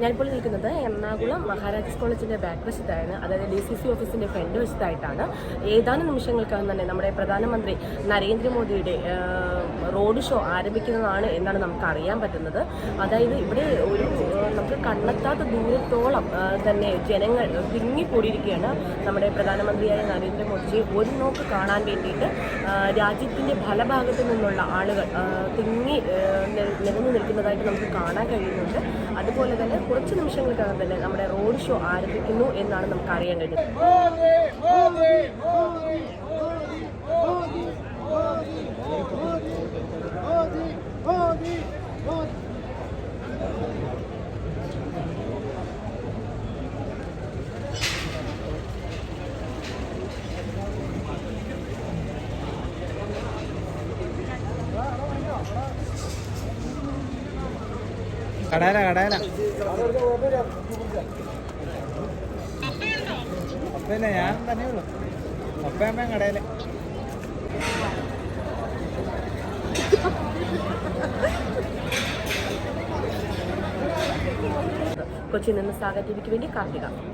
ഞാനിപ്പോൾ നിൽക്കുന്നത് എറണാകുളം മഹാരാജാസ് കോളേജിന്റെ ബാക്ക് വശത്താണ് അതായത് ഡി സി സി ഓഫീസിന്റെ ഫ്രണ്ട് വശത്തായിട്ടാണ്. ഏതാനും നിമിഷങ്ങൾക്കകം തന്നെ നമ്മുടെ പ്രധാനമന്ത്രി നരേന്ദ്രമോദിയുടെ റോഡ് ഷോ ആരംഭിക്കുന്നതാണ് എന്നാണ് നമുക്ക് അറിയാൻ പറ്റുന്നത്. അതായത് ഇവിടെ ഒരു നമുക്ക് കണ്ണെത്താത്ത ദൂരത്തോളം തന്നെ ജനങ്ങൾ തിങ്ങിക്കൂടിയിരിക്കുകയാണ് നമ്മുടെ പ്രധാനമന്ത്രിയായ നരേന്ദ്രമോദിയെ ഒരു നോക്ക് കാണാൻ വേണ്ടിയിട്ട് രാജ്യത്തിന്റെ രാജ്യത്തിന്റെ പല ഭാഗത്തു നിന്നുള്ള ആളുകൾ തിങ്ങി നിലനിന്ന് നിൽക്കുന്നതായിട്ട് നമുക്ക് കാണാൻ കഴിയുന്നുണ്ട്. അതുപോലെ തന്നെ കുറച്ച് നിമിഷങ്ങൾക്കകം തന്നെ നമ്മുടെ റോഡ് ഷോ ആരംഭിക്കുന്നു എന്നാണ് നമുക്ക് അറിയാൻ കടയില കടയില അപ്പല്ല ഞാൻ തന്നെ ഉള്ളു. അപ്പയമ്മ കടയിൽ കൊച്ചിയിൽ നിന്ന് സാഗർ ടിവിക്ക് വേണ്ടി കാർത്തിക.